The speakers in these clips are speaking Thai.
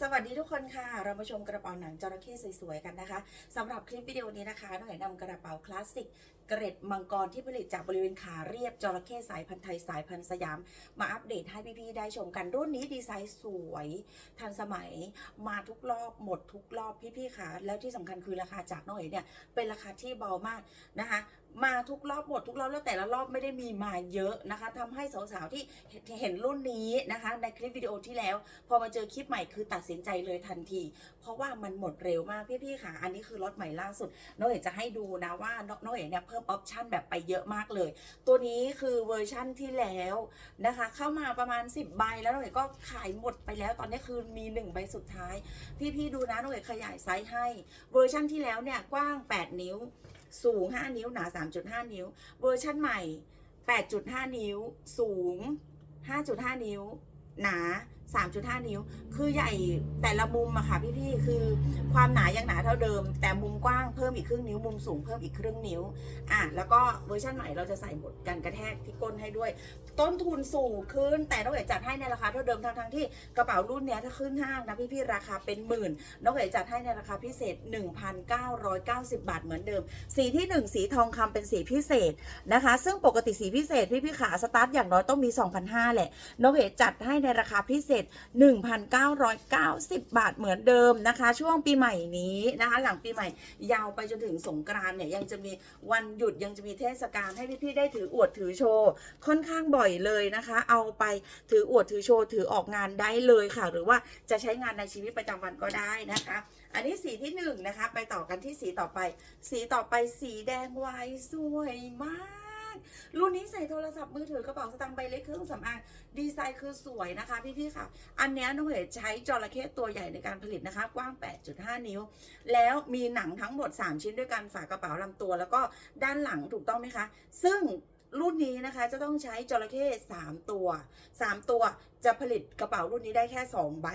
สวัสดีทุกคนค่ะ เรามาชมกระเป๋าหนังจระเข้สวยๆกันนะคะสำหรับคลิปวิดีโอนี้นะคะน้องเอ๋นำกระเป๋าคลาสสิกเกรดมังกรที่ผลิตจากบริเวณขาเรียบจระเข้สายพันธุ์ไทยสายพันธุ์สยาม มาอัปเดตให้พี่ๆได้ชมกัน รุ่นนี้ดีไซน์สวย ทันสมัยมาทุกรอบหมดทุกรอบพี่ๆค่ะแล้วที่สำคัญคือราคาจากน้องเอ๋เนี่ยเป็นราคาที่เบามากนะคะมาทุกรอบหมดทุกรอบแล้วแต่ละรอบไม่ได้มีมาเยอะนะคะทำให้สาวๆที่เห็นรุ่นนี้นะคะ ในคลิปวิดีโอที่แล้ว พอมาเจอคลิปใหม่คือตัดสินใจเลยทันที เพราะว่ามันหมดเร็วมากพี่ๆค่ะ อันนี้คือรถใหม่ล่าสุดน้องเอ๋จะให้ดูนะว่าน้องเอ๋เนี่ยพิ่มออปชันแบบไปเยอะมากเลย ตัวนี้คือเวอร์ชั่นที่แล้วนะคะ เข้ามาประมาณ 10 ใบแล้วน้องเอ๋ก็ขายหมดไปแล้ว ตอนนี้คือมี 1 ใบสุดท้าย พี่ๆดูนะน้องเอ๋ขยายไซส์ให้ เวอร์ชั่นที่แล้วเนี่ยกว้าง 8 นิ้ว สูง 5 นิ้วหนา 3.5 นิ้ว เวอร์ชั่นใหม่ 8.5 นิ้ว สูง 5.5 นิ้ว หนา 3.5 นิ้ว คือใหญ่แต่ละมุมอะค่ะพี่ๆ คือความหนายังหนาเท่าเดิม แต่มุมกว้างเพิ่มอีกครึ่งนิ้ว มุมสูงเพิ่มอีกครึ่งนิ้ว อะ แล้วก็เวอร์ชันใหม่เราจะใส่บทกันกระแทกที่ก้นให้ด้วย ต้นทุนสูงขึ้น แต่น้องเอ๋จัดให้ในราคาเท่าเดิมทั้งทั้งที่กระเป๋ารุ่นเนี้ยถ้าขึ้นห้างนะพี่ๆ ราคาเป็นหมื่น น้องเอ๋จัดให้ในราคาพิเศษ 1,990 บาทเหมือนเดิม สีที่ 1 สีทองคำเป็นสีพิเศษนะคะ ซึ่งปกติสีพิเศษพี่พี่ๆขาสตาร์ทอย่างน้อยต้องมี2,500แหละ น้องเอ๋จัดให้ในราคาพิเศษ1,990 บาทเหมือนเดิมนะคะ ช่วงปีใหม่นี้นะคะ หลังปีใหม่ยาวไปจนถึงสงกรานเนี่ยยังจะมีวันหยุดยังจะมีเทศกาลให้พี่ๆได้ถืออวดถือโชว์ค่อนข้างบ่อยเลยนะคะ เอาไปถืออวดถือโชว์ถือออกงานได้เลยค่ะ หรือว่าจะใช้งานในชีวิตประจำวันก็ได้นะคะ อันนี้สีที่หนึ่งนะคะ ไปต่อกันที่สีต่อไป สีต่อไปสีแดงวายสวยมาก รุ่นนี้ใส่โทรศัพท์มือถือกระเป๋าสตางค์ใบเล็กเครื่องสำอางดีไซน์คือสวยนะคะพี่ๆค่ะ อันนี้น้องเอ๋ใช้จระเข้ตัวใหญ่ในการผลิตนะคะ กว้าง 8.5 นิ้ว แล้วมีหนังทั้งหมด 3 ชิ้นด้วยกันฝากระเป๋าลำตัว แล้วก็ด้านหลังถูกต้องไหมคะ ซึ่งรุ่นนี้นะคะจะต้องใช้จระเข้3ตัว 3 ตัวจะผลิตกระเป๋ารุ่นนี้ได้แค่ 2 ใบ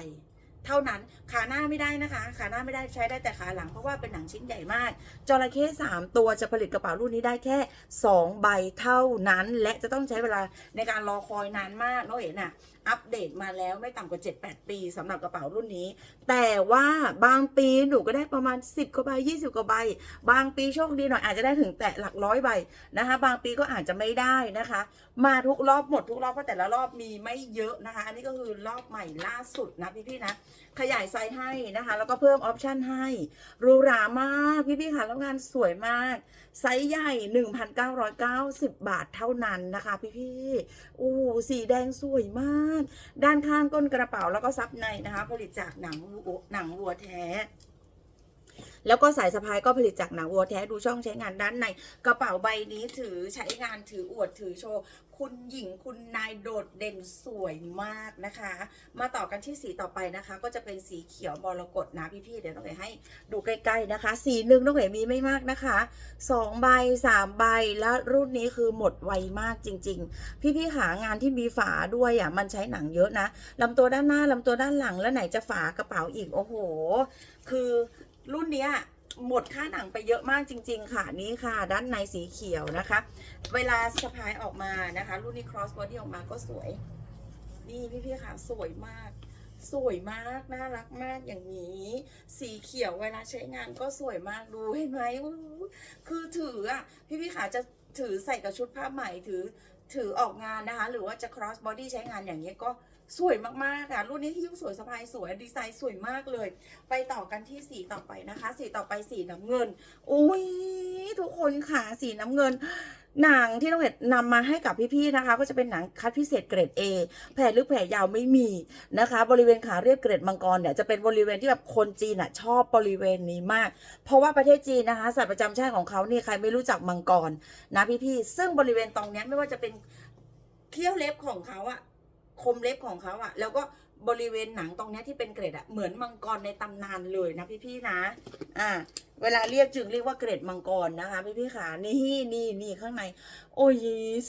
เท่านั้นขาหน้าไม่ได้นะคะ ขาหน้าไม่ได้ใช้ได้แต่ขาหลังเพราะว่าเป็นหนังชิ้นใหญ่มากจระเข้3 ตัวจะผลิตกระเป๋ารุ่นนี้ได้แค่ 2 ใบเท่านั้น และจะต้องใช้เวลาในการรอคอยนานมากน้องเอ๋น่ะอัปเดตมาแล้วไม่ต่ำกว่า 7-8 ปีสำหรับกระเป๋ารุ่นนี้ แต่ว่าบางปีหนูก็ได้ประมาณ 10กว่าใบ20กว่าใบ บางปีโชคดีหน่อยอาจจะได้ถึงแตะหลักร้อยใบนะคะ บางปีก็อาจจะไม่ได้นะคะ มาทุกรอบหมดทุกรอบเพราะแต่ละรอบมีไม่เยอะนะคะ อันนี้ก็คือรอบใหม่ล่าสุดนะพี่ๆนะขยายไซส์ให้นะคะ แล้วก็เพิ่มออปชันให้รูหรามากพี่ๆค่ะแล้วงานสวยมาก ไซส์ใหญ่ 1,990 บาทเท่านั้นนะคะ พี่ๆอู้สีแดงสวยมาก ด้านข้างก้นกระเป๋าแล้วก็ซับในนะคะ ผลิตจากหนังวัวหนังวัวแท้ แล้วก็สายสะพายก็ผลิตจากหนังวัวแท้ดูช่องใช้งานด้านใน กระเป๋าใบนี้ถือใช้งานถืออวดถือโชว์ คุณหญิงคุณนายโดดเด่นสวยมากนะคะ มาต่อกันที่สีต่อไปนะคะ ก็จะเป็นสีเขียวมรกตนะพี่ๆเดี๋ยวน้องเอ๋ให้ดูใกล้ๆนะคะ สีหนึ่งน้องเอ๋มีไม่มากนะคะสองใบสามใบแล้วรุ่นนี้คือหมดไวมากจริง ๆ พี่ๆหางานที่มีฝาด้วยอะมันใช้หนังเยอะนะลำตัวด้านหน้าลำตัวด้านหลังแล้วไหนจะฝากระเป๋าอีกโอ้โห คือ รุ่นเนี้ยหมดค่าหนังไปเยอะมากจริง ๆ ค่ะนี่ค่ะ ด้านในสีเขียวนะคะ เวลาสะพายออกมานะคะ รุ่นนี้ cross body ออกมาก็สวย นี่พี่ๆค่ะ สวยมาก สวยมาก น่ารักมากอย่างนี้ สีเขียวเวลาใช้งานก็สวยมากดูเห็นไหมคือถืออะพี่ๆค่ะจะถือใส่กับชุดผ้าไหม่ถือถือออกงานนะคะ หรือว่าจะ cross body ใช้งานอย่างนี้ยก็ สวยมากๆค่ะรุ่นนี้ที่ยุ่งสวยสะพายสวยดีไซน์สวยมากเลย ไปต่อกันที่สีต่อไปนะคะ สีต่อไปสีน้ำเงิน อุ้ยทุกคนค่ะสีน้ำเงินหนังที่น้องเห็ดนำมาให้กับพี่ๆนะคะ ก็จะเป็นหนังคัดพิเศษเกรด A แผลลึกแผลยาวไม่มีนะคะ บริเวณขาเรียบเกรดมังกรเนี่ยจะเป็นบริเวณที่แบบคนจีนอะชอบบริเวณนี้มาก เพราะว่าประเทศจีนนะคะสัตว์ประจำชาติของเขานี่ใครไม่รู้จักมังกรนะพี่ๆซึ่งบริเวณตรงเนี้ยไม่ว่าจะเป็นเขี้ยวเล็บของเขาอะ คมเล็บของเขาอะแล้วก็บริเวณหนังตรงนี้ที่เป็นเกรดอะเหมือนมังกรในตำนานเลยนะพี่ๆนะ อ่า เวลาเรียกจึงเรียกว่าเกรดมังกรนะคะพี่พี่ขานี่นี่นี่ข้างใน โอ้ย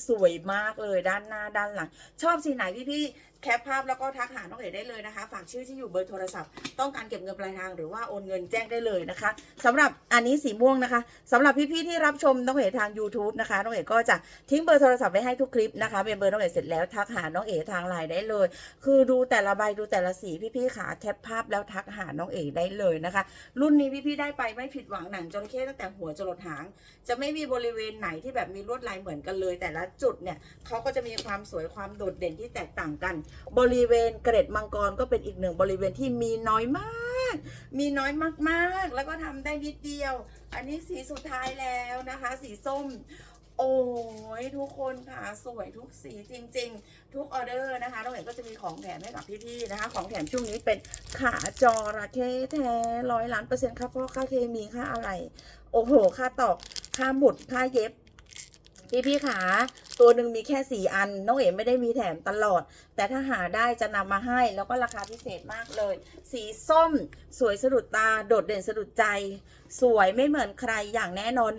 สวยมากเลยด้านหน้าด้านหลัง ชอบสีไหนพี่พี่แคปภาพแล้วก็ทักหาน้องเอ๋ได้เลยนะคะ ฝากชื่อที่อยู่เบอร์โทรศัพท์ ต้องการเก็บเงินปลายทางหรือว่าโอนเงินแจ้งได้เลยนะคะสำหรับอันนี้สีม่วงนะคะสำหรับพี่ๆที่รับชมน้องเอ๋ทาง YouTube นะคะน้องเอ๋ก็จะทิ้งเบอร์โทรศัพท์ไว้ให้ทุกคลิปนะคะเป็นเบอร์น้องเอ๋เสร็จแล้วทักหาน้องเอ๋ทางไลน์ได้เลย คือดูแต่ละใบดูแต่ละสีพี่ๆขาแคปภาพแล้วทักหาน้องเอ๋ได้เลยนะคะ รุ่นนี้พี่ๆได้ไปไม่ผิดหวังหนังจระเข้ตั้งแต่หัวจรดหาง จะไม่มีบริเวณไหนที่แบบมีลวดลายเหมือนกันเลย แต่ละจุดเนี่ยเขาก็จะมีความสวยความโดดเด่นที่แตกต่างกัน บริเวณเกร็ดมังกรก็เป็นอีกหนึ่งบริเวณที่มีน้อยมาก มีน้อยมากๆ แล้วก็ทำได้นิดเดียว อันนี้สีสุดท้ายแล้วนะคะ สีส้ม โอ้ยทุกคนค่ะสวยทุกสีจริง ๆ ทุกออเดอร์นะคะน้องเอ๋ก็จะมีของแถมให้กับพี่ๆนะคะ ของแถมช่วงนี้เป็นขาจอระเข้แท้ร้อยล้านเปอร์เซ็นต์ค่าพ่อค่าเคมีค่าอะไร โอ้โห ค่าตอกค่าหมุดค่าเย็บ พี่ๆขา ตัวหนึ่งมีแค่สี่อัน น้องเอ๋ไม่ได้มีแถมตลอด แต่ถ้าหาได้จะนำมาให้แล้วก็ราคาพิเศษมากเลย สีส้ม สวยสะดุดตา โดดเด่นสะดุดใจ สวยไม่เหมือนใครอย่างแน่นอน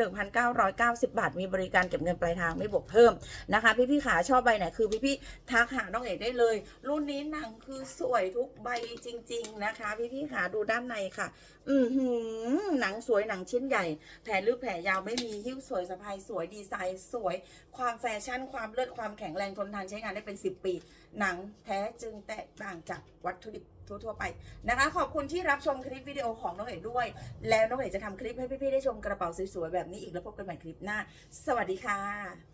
1,990 บาท มีบริการเก็บเงินปลายทางไม่บวกเพิ่มนะคะ พี่พี่ขาชอบใบไหนคือพี่พี่ทักหาน้องเอ๋ได้เลย รุ่นนี้หนังคือสวยทุกใบจริง ๆ นะคะ พี่พี่ขาดูด้านในค่ะ อือหือหนังสวยหนังชิ้นใหญ่ แผลลึกแผลยาวไม่มีหิ้วสวยสะพายสวยดีไซน์สวยความแฟชั่นชันความเลือดความแข็งแรงทนทานใช้งานได้เป็น 10 ปี หนังแท้จึงแตกต่างจากวัตถุดิบทั่วๆไปนะคะ ขอบคุณที่รับชมคลิปวิดีโอของน้องเอ๋ด้วย แล้วน้องเอ๋จะทำคลิปให้พี่ๆได้ชมกระเป๋าสวยๆแบบนี้อีกแล้วพบกันใหม่คลิปหน้า สวัสดีค่ะ